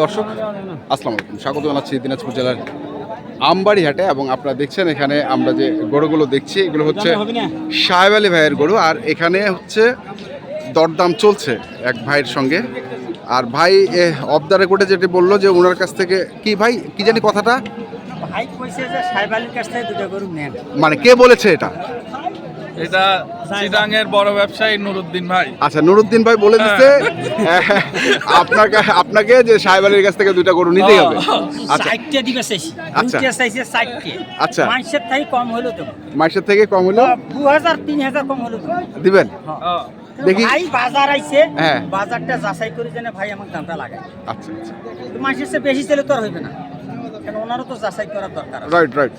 দর্শক আসসালামু আলাইকুম। স্বাগত জানাচ্ছি দিনাজপুর জেলার আমবাড়ি হাটে এবং আপনারা দেখছেন এখানে আমরা যে গরুগুলো দেখছি এগুলো হচ্ছে সাহেব আলী ভাইয়ের গরু। আর এখানে হচ্ছে দরদাম চলছে এক ভাইয়ের সঙ্গে। আর ভাই অফ দ্য রেকর্ডে যেটি বলল যে ওনার কাছ থেকে কি ভাই কি জানি কথাটা? মানে কে বলেছে এটা? এটা চিটাঙের বড় ব্যবসায়ী নুরুদ্দিন ভাই। আচ্ছা নুরুদ্দিন ভাই বলে দিচ্ছে আপনাকে আপনাকে যে সাহেব আলীর কাছ থেকে দুইটা গরু নিতেই হবে। আচ্ছা। সাইটটা দিবে চাইছি আচ্ছা। চাইছে আচ্ছা। মানুষের থেকে কম হলো তো। মাসের থেকে কম হলো? দু হাজার তিন হাজার কম হলো তো। দিবেন? হ্যাঁ। দেখি। ভাই বাজার আইছে। হ্যাঁ। বাজারটা যাচাই করে জানে ভাই আমার দামটা লাগাই আচ্ছা আচ্ছা। মানুষের চেয়ে বেশি ছেলে তো আর হইবে না। কারণ ওনারও তো যাচাই করার দরকার আছে। রাইট রাইট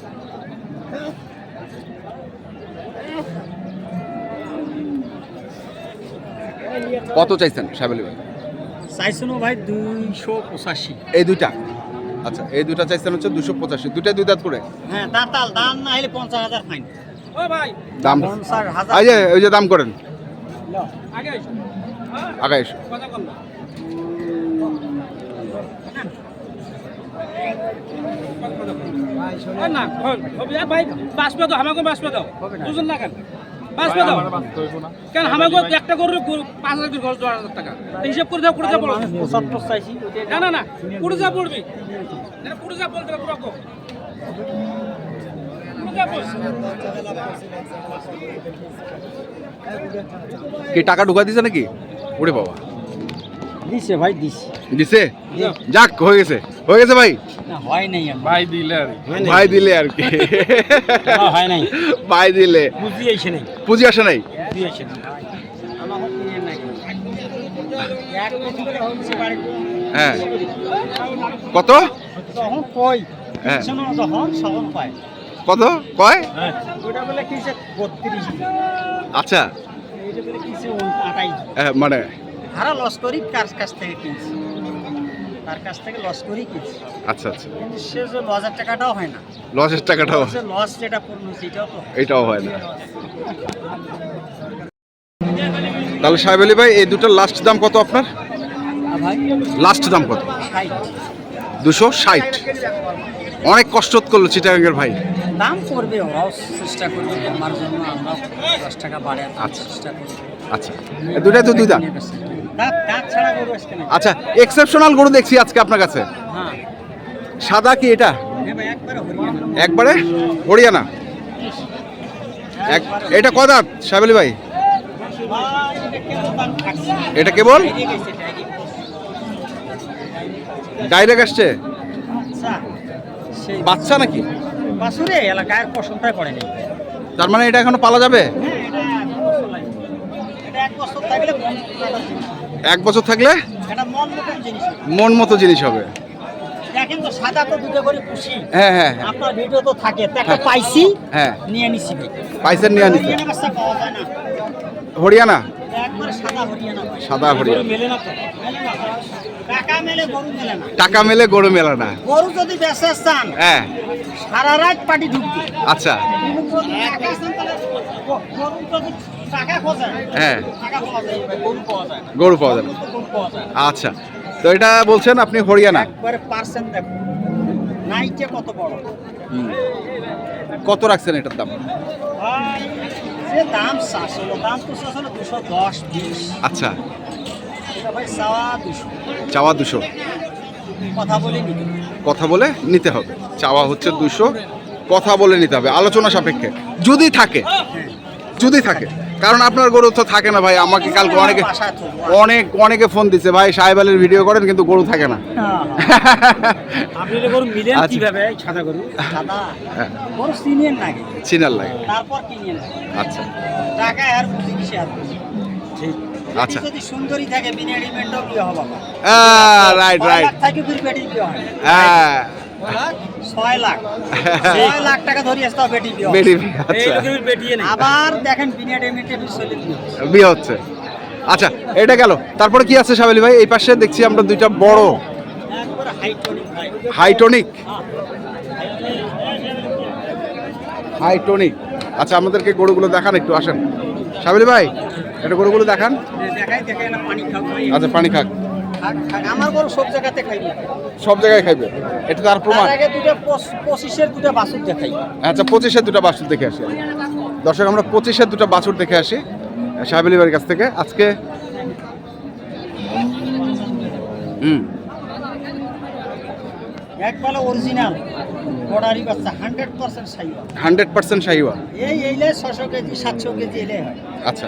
কত চাইছেন সাহেব ভাই? চাইছিল ভাই দুইশো পঁচাশি। এই দুইটা? আচ্ছা এই দুইটা চাইছেন হচ্ছে দুশো পঁচাশি। দুইটাই দুই দাঁত করে? হ্যাঁ দাঁতাল দাম না হলে পঞ্চাশ হাজার ফাইন। দাম? পঞ্চাশ হাজার। এই যে ওই যে দাম করেন। আগে এসো না। ভাই বাঁচবে দাও আমাকে বাঁচবে দাও বুঝুন না কেন? বাঁচবে দাও কেন আমাকে একটা করে পাঁচ হাজার খরচ দশ হাজার টাকা। হিসাব করে দাও করে যা বলো না না না করে যা পড়বি। করে যা বলতে। কি টাকা ঢুকা দিছে নাকি? ওরে বাবা। দিছে ভাই দিছে? দিছে। যাক হয়ে গেছে। হয়ে গেছে ভাই? হয় নাই ভাই দিলে আর ভাই দিলে আর কি। হয় নাই। ভাই দিলে। নাই। পুঁজি আসে নাই। হ্যাঁ। কত? কই? হ্যাঁ। পায়। কত? কয়? ওটা বলে কিছে বত্রিশ আচ্ছা। হ্যাঁ, মানে হারা লস করি কার কাছ থেকে কিনছি? তার কাছ থেকে লস করি কিনছি আচ্ছা আচ্ছা। কিন্তু সে যে লসের টাকাটাও হয় না। লসের টাকাটাও লস যেটা পূর্ণ সেটাও তো এটাও হয় না। তাহলে সাহেব আলী ভাই এই দুটোর লাস্ট দাম কত আপনার? লাস্ট দাম কত? দুশো ষাট। অনেক কষ্ট করল চিটাগাঙ্গের ভাই। দাম করবে ওরাও চেষ্টা করবে। আমার জন্য আমরাও দশ টাকা বাড়ে আচ্ছা। চেষ্টা করব। আচ্ছা। দুটাই তো দুই দাম। আচ্ছা এক্সেপশনাল গরু দেখছি আজকে আপনার কাছে। হ্যাঁ। সাদা কি এটা? একবারে হরিয়ানা। এটা ক দাঁত ভাই? এটা কেবল। ডাইরেক্ট আসছে? আচ্ছা, বাচ্চা নাকি? তার মানে এটা এখনও পালা যাবে? হ্যাঁ এটা এক বছর থাকলে। এক বছর থাকলে মন মতো জিনিস হবে। দেখেন তো সাদা তো দুটো করে খুশি হ্যাঁ হ্যাঁ হ্যাঁ। আপনার ভিডিও তো থাকে। একটা পাইছি হ্যাঁ। নিয়ে নিছি। নিয়ে হরিয়ানা সাদা হরিয়ানা না টাকা মেলে গরু মেলে না। গরু মেলা না। গরু যদি বেচে চান হ্যাঁ। সারা রাত পাটি ঢুকবে। আচ্ছা। হ্যাঁ। পাওয়া যায় গরু পাওয়া যায়। আচ্ছা। তো এটা বলছেন আপনি হরিয়ানা? একবারে পার্সেন্ট দেখো নাইটে কত বড়? কত রাখছেন এটার দাম? দাম দাম তো দুশো দশ আচ্ছা। চাওয়া দুশো। চাওয়া দুশো। কথা বলে কথা বলে নিতে হবে। চাওয়া হচ্ছে দুশো। কথা বলে নিতে হবে। আলোচনা সাপেক্ষে। যদি থাকে। যদি থাকে। কারণ আপনার গরু তো থাকে না ভাই আমাকে কালকে অনেকে অনেক অনেকে ফোন দিছে ভাই সাহেব আলীর ভিডিও করেন কিন্তু গরু থাকে না। চিনার লাগে। আচ্ছা। আচ্ছা। যদি সুন্দরী থাকে বিনা রেডিমেন্টও বিয়ে হবে রাইট রাইট থাকে বিয়ে হয়। হ্যাঁ। লাখ। ছয় লাখ টাকা ধরি আসতে হবে বেটি বিয়ে। আচ্ছা। আবার দেখেন বিনা রেডিমেন্টে চলে বিয়ে হচ্ছে। আচ্ছা এটা গেল। তারপরে কি আছে সাবেলি ভাই? এই পাশে দেখছি আমরা দুইটা বড়। হাইটনিক ভাই। হাইটনিক হাইটনিক আচ্ছা আমাদেরকে গরুগুলো দেখান একটু আসেন। সাবেলি ভাই এটা গরুগুলো দেখান। দেখাই দেখাই না পানি খাব আচ্ছা পানি খাক। আমার গরু সব জায়গাতে খাইবে। সব জায়গায় খাইবে? এটা তার প্রমাণ? আগে দুটো পঁচ- পঁচিশের দুটো বাছুর দেখাই। আচ্ছা পঁচিশের দুটো বাছুর দেখে আসি। দর্শক আমরা পঁচিশের দুটো বাছুর দেখে আসি সাহেব কাছ থেকে। আজকে হুম। একবেলা অরিজিনাল বর্ডারি বাচ্চা হান্ড্রেড পার্সেন্ট সাইবা হান্ড্রেড পার্সেন্ট শাহিওয়াল এই এইলে ছশো কেজি সাতশো কেজি এলে আচ্ছা।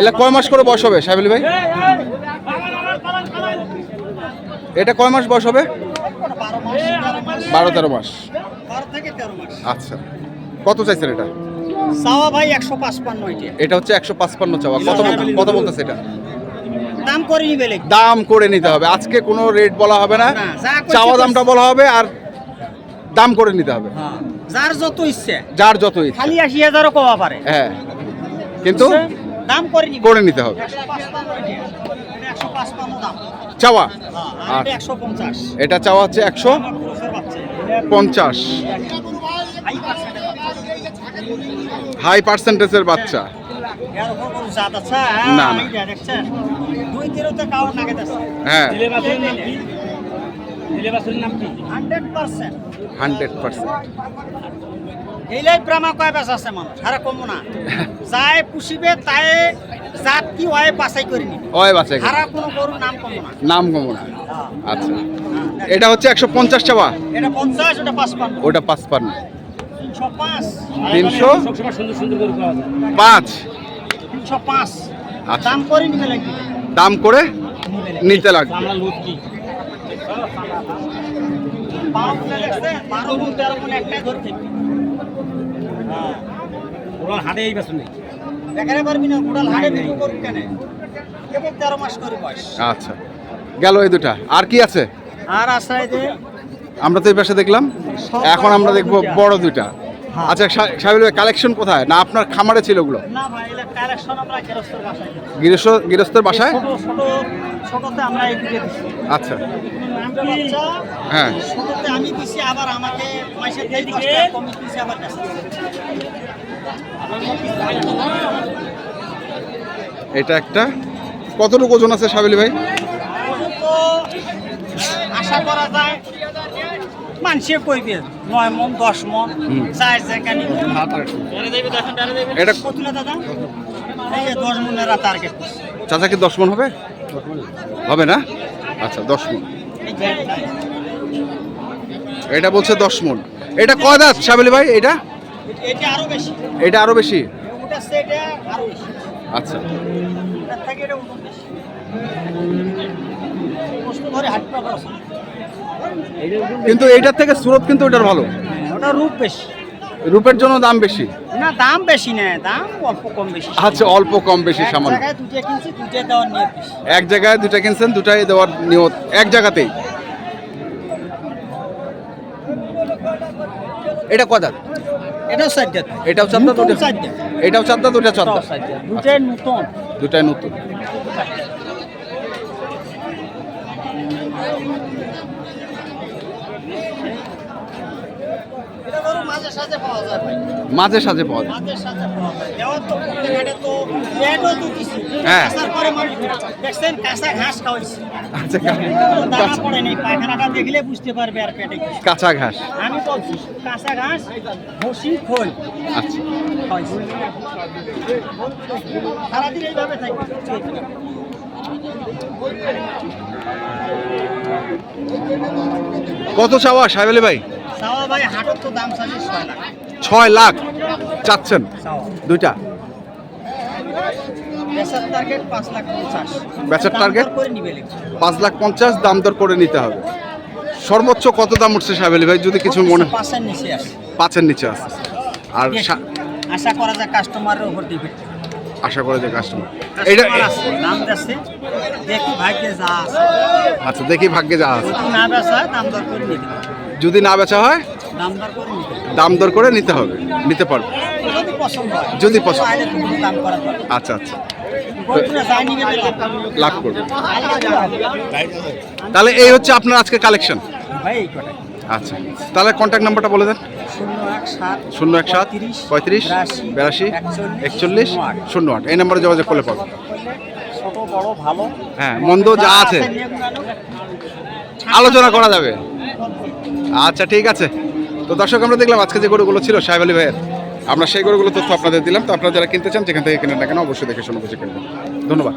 এটা কয় মাস করে বয়স হবে সাহেব ভাই? এটা কয় মাস বয়স হবে? বারো তেরো মাস। আচ্ছা। কত চাইছেন এটা? চাওয়া ভাই একশো পাঁচপান্ন এটা। হচ্ছে একশো পাঁচপান্ন চাওয়া। কত কত বলতেছে এটা? দাম করে নিবে দাম করে নিতে হবে। আজকে কোনো রেট বলা হবে না। না, চাওয়া দামটা বলা হবে আর দাম করে নিতে হবে। হ্যাঁ যার যত ইচ্ছে। যার যত ইচ্ছা। খালি আশি হাজারও কমা পারে। হ্যাঁ। কিন্তু? দাম করে নিবে। করে নিতে হবে। চাওয়া? হ্যাঁ, আর এটা আচ্ছা। এটা চাওয়া হচ্ছে একশো পঞ্চাশ। হাই পার্সেন্টের বাচ্চা। হাই পার্সেন্টেজের বাচ্চা? না, হ্যাঁ, না। হ্যাঁ দিলে বাছুরের নাম কি দিলে বাছুরের নাম কি? 100% হান্ড্রেড পার্সেন্ট। এইলাই প্রেমা কয় বেশ আছে মানুষ হারা কমো না। যাই পুষিবে তাই জাত কি হয় বাছাই করে নিবে ওই বাচ্চা হারা কোনো গরুর নাম কমো না। নাম কমো না। হ্যাঁ, আচ্ছা। হ্যাঁ, এটা হচ্ছে একশো পঞ্চাশ চাওয়া? এটা পঞ্চাশ ওটা পাঁচপান্ন। ওটা পাঁচপান্ন। তিনশো পাঁচ। তিনশো? পাঁচ? আচ্ছা। দাম করে নিবে লাগবে দাম করে নিতে লাগবে। বারো গুণে তেরো গুণ একটাই ধরে হ্যাঁ হাটে এই বেসন নেই দেখাতে পারবি না গোড়াল হাটে বিক্রি করবি কেন? কেবল তেরো মাস করে বয়স। আচ্ছা। গেল এই দুটা। আর কি আছে? আর আশায় যে আমরা তো এই পাশে দেখলাম। এখন আমরা দেখব বড় দুইটা। আচ্ছা সাহেব কালেকশন কোথায়? না আপনার খামারে ছিল ওগুলো? না ভাই এটা কালেকশন আমরা গেরস্তের বাসায় দিই। গৃহস্থ গৃহস্থের বাসায়? দিছি। আচ্ছা। হ্যাঁ। এটা একটা। কতটুকু ওজন আছে সাবেলি ভাই? আশা করা যায় মানুষে কইবে নয় মন দশ মন। চার জায়গা এটা কতুলা দাদা? এই দশ মনের টার্গেট চাচা কি দশ মন হবে? হবে না? আচ্ছা দশ মন। এটা বলছে দশ মন। এটা কয় দাঁত সাবেলি ভাই এটা? এটা আরও বেশি। এটা আরও বেশি? ওটা সেটা আরও বেশি। আচ্ছা। থেকে এটা কিন্তু এইটার থেকে সুরত কিন্তু ওটার ভালো। ওটা রূপ বেশি। রূপের জন্য দাম বেশি? না দাম বেশি না দাম অল্প কম বেশি আচ্ছা অল্প কম বেশি সামান্য। জায়গায় দুটো কিনছি দুটো দেওয়ার নিয়ে এক জায়গায় দুটা কিনছেন দুটাই দেওয়ার নিয়ত এক জায়গাতেই? এটা কয় দাঁত? এটাও দেয় এটাও চার এটাও দাঁত ওটা দাঁত? দুটোই নতুন। দুটাই নতুন। মাঝে সাঝে পাওয়া যায় ভাই। মাঝে সাঝে পাওয়া যায়। মাঝে সাঝে পাওয়া যায়। দেওয়ার তো প্রত্যেক তো পেটও তো হ্যাঁ। পরে দেখছেন কাঁচা ঘাস খাওয়াইছি। আচ্ছা দানা পড়ে নেই পায়খানাটা দেখলে বুঝতে পারবে আর পেটে কাঁচা ঘাস। আমি বলছি কাঁচা ঘাস ভসি খোল আচ্ছা। খাওয়াইছি। সারাদিন এইভাবে থাকি। কত চাওয়া সাহেব ভাই? ভাই হাটের তো দাম চাইছে ছয় লাখ। চাচ্ছেন? দুইটা? বেচার টার্গেট পাঁচ লাখ পঞ্চাশ। বেচার দাম? দর করে নিবে লিখছে। পাঁচ লাখ পঞ্চাশ দাম দর করে নিতে হবে। সর্বোচ্চ কত দাম উঠছে সাহেব আলী ভাই? যদি কিছু মনে পাঁচের নিচে আসে পাঁচের নিচে আছে। আর আশা করা যায় কাস্টমারের উপর ডিপেন্ড আশা করে যে কাস্টমার এটা দাম যাচ্ছে দেখি ভাগ্যে যা আছে। আচ্ছা দেখি ভাগ্যে যা আছে। না বেচা দাম দর করে নিতে যদি না বেচা হয় দাম দর করে নিতে হবে। নিতে পারবে। যদি পছন্দ আচ্ছা আচ্ছা। লাভ করবে। তাহলে এই হচ্ছে আপনার আজকে কালেকশন আচ্ছা। তাহলে কন্ট্যাক্ট নাম্বারটা বলে দেন। শূন্য এক সাত পঁয়ত্রিশ বিরাশি একচল্লিশ শূন্য আট। এই নাম্বারে যোগাযোগ করলে ভালো। হ্যাঁ মন্দ যা আছে। আলোচনা করা যাবে। আচ্ছা ঠিক আছে। তো দর্শক, আমরা দেখলাম আজকে যে গরুগুলো ছিল, সাহেব আলী ভাইয়ের, আমরা সেই গরুগুলো তথ্য আপনাদের দিলাম। তো আপনারা যারা কিনতে চান, যেখান থেকে কিনে না কেন, অবশ্যই দেখে শুনে বুঝে কিনবেন। ধন্যবাদ।